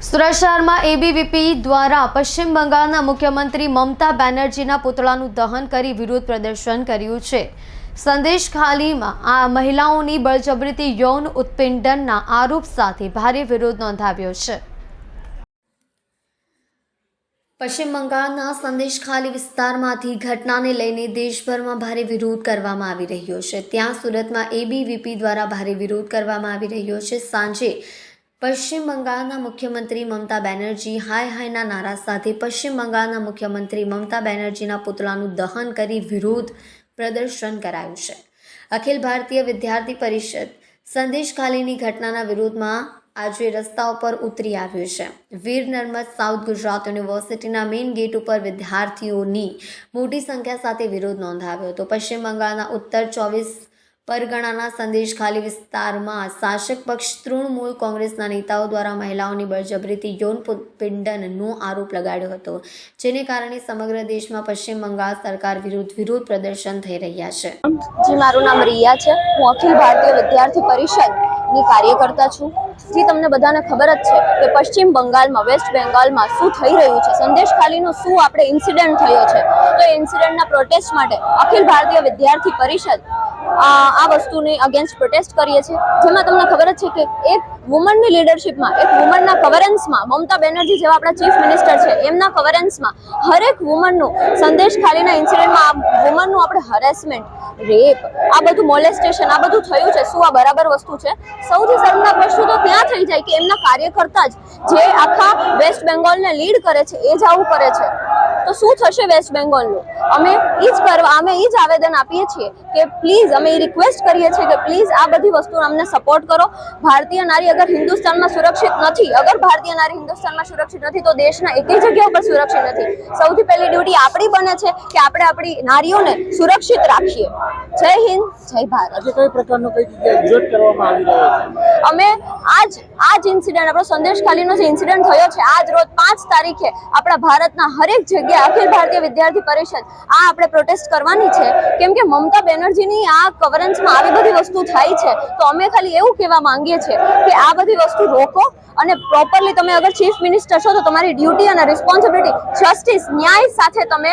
Surat ABVP દ્વારા પશ્ચિમ બંગાળના મુખ્યમંત્રી મમતા બેનર્જીના પુતળાનું દહન કરી વિરોધ પ્રદર્શન કર્યું છે. સંદેશ ખાલીમાં આ મહિલાઓની બળજબરીથી યૌન ઉત્પીડનના આરોપ સાથે ભારે વિરોધ નોંધાવ્યો છે. પશ્ચિમ બંગાળના સંદેશ ખાલી વિસ્તારમાંથી ઘટનાને લઈને દેશભરમાં ભારે વિરોધ કરવામાં આવી રહ્યો છે. ત્યાં સુરતમાં એબીવીપી દ્વારા ભારે વિરોધ કરવામાં આવી રહ્યો છે. સાંજે પશ્ચિમ બંગાળના મુખ્યમંત્રી મમતા બેનર્જી હાય હાયના નારા સાથે પશ્ચિમ બંગાળના મુખ્યમંત્રી મમતા બેનર્જીના પુતળાનું દહન કરી વિરોધ પ્રદર્શન કરાયું છે. અખિલ ભારતીય વિદ્યાર્થી પરિષદ સંદેશ ખાલીની ઘટનાના વિરોધમાં આજે રસ્તા ઉપર ઉતરી આવ્યું છે. વીર નર્મદ સાઉથ ગુજરાત યુનિવર્સિટીના મેઇન ગેટ ઉપર વિદ્યાર્થીઓની મોટી સંખ્યા સાથે વિરોધ નોંધાવ્યો હતો. પશ્ચિમ બંગાળના ઉત્તર ચોવીસ પરગણાના સંદેશ ખાલી વિસ્તારમાં શાસક પક્ષ તૃણમૂલ કોંગ્રેસના નેતાઓ દ્વારા મહિલાઓની બળજબરીથી યૌન પિંડનનો આરોપ લગાડ્યો હતો, જેને કારણે સમગ્ર દેશમાં પશ્ચિમ બંગાળ સરકાર વિરુદ્ધ વિરોધ પ્રદર્શન થઈ રહ્યા છે. જી, મારું નામ રિયા છે. હું અખિલ ભારતીય વિદ્યાર્થી પરિષદની કાર્યકર્તા છું. જે, તમને બધાને ખબર જ છે કે પશ્ચિમ બંગાળમાં, વેસ્ટ બેંગાલમાં શું થઈ રહ્યું છે? સંદેશ ખાલીનો શું આપણે ઇન્સિડન્ટ થયો છે? તો ઇન્સિડન્ટના પ્રોટેસ્ટ માટે અખિલ ભારતીય વિદ્યાર્થી પરિષદ આ વસ્તુની અગેન્સ્ટ પ્રોટેસ્ટ કરીએ છીએ. જેમાં તમને ખબર જ છે કે એક વુમનની લીડરશિપમાં એક વુમનના કવરન્સમાં મમતા બેનર્જી જેવા આપણા ચીફ મિનિસ્ટર છે, એમના કવરન્સમાં હરેક વુમનનું સંદેશ ખાલીના ઇન્સિડન્ટમાં આ વુમનનું આપણે હરેસમેન્ટ રેપ આ બધું મોલેસ્ટેશન આ બધું થયું છે, શું આ બરાબર વસ્તુ છે? સૌથી શર્મનાક વસ્તુ તો ત્યાં થઈ જાય કે એમના કાર્યકર્તા જ જે આખા વેસ્ટ બેંગોલને લીડ કરે છે, એ જ આવું કરે છે. તો શું થશે વેસ્ટ બેંગોલનું અમે એ જ કરવા, અમે એ જ આવેદન આપીએ છીએ કે પ્લીઝ અમે એ રિક્વેસ્ટ કરીએ છીએ કે પ્લીઝ આ બધી વસ્તુ અમને સપોર્ટ કરો. ભારતીય નારી અગર હિન્દુસ્તાનમાં સુરક્ષિત નથી, અગર ભારતીય નારી હિન્દુસ્તાનમાં સુરક્ષિત નથી, તો દેશના એકેય જગ્યા ઉપર સુરક્ષિત નથી. સૌથી પહેલી ડ્યુટી આપણી બને છે કે આપણે આપણી નારીઓને સુરક્ષિત રાખીએ. જય હિન્દ, જય ભારત. કઈ પ્રકારનો કઈ જગ્યાએ વિરોધ કરવામાં આવી રહ્યો છે? અમે આજ આજ ઇન્સિડન્ટ આપણો સંદેશ ખાલીનો જે ઇન્સિડન્ટ થયો છે, આજ રોજ પાંચ તારીખે આપણા ભારતના હરેક જગ્યાએ અખિલ ભારતીય વિદ્યાર્થી પરિષદ આ આપણે પ્રોટેસ્ટ કરવાની છે. કેમ કે મમતા બેનર્જીની આ કવરન્સમાં આવી બધી વસ્તુ થાય છે, તો અમે ખાલી એવું કહેવા માંગીએ છીએ કે આ બધી વસ્તુ રોકો અને પ્રોપરલી તમે અગર ચીફ મિનિસ્ટર છો તો તમારી ડ્યુટી અને રિસ્પોન્સિબિલિટી જસ્ટિસ ન્યાય સાથે તમે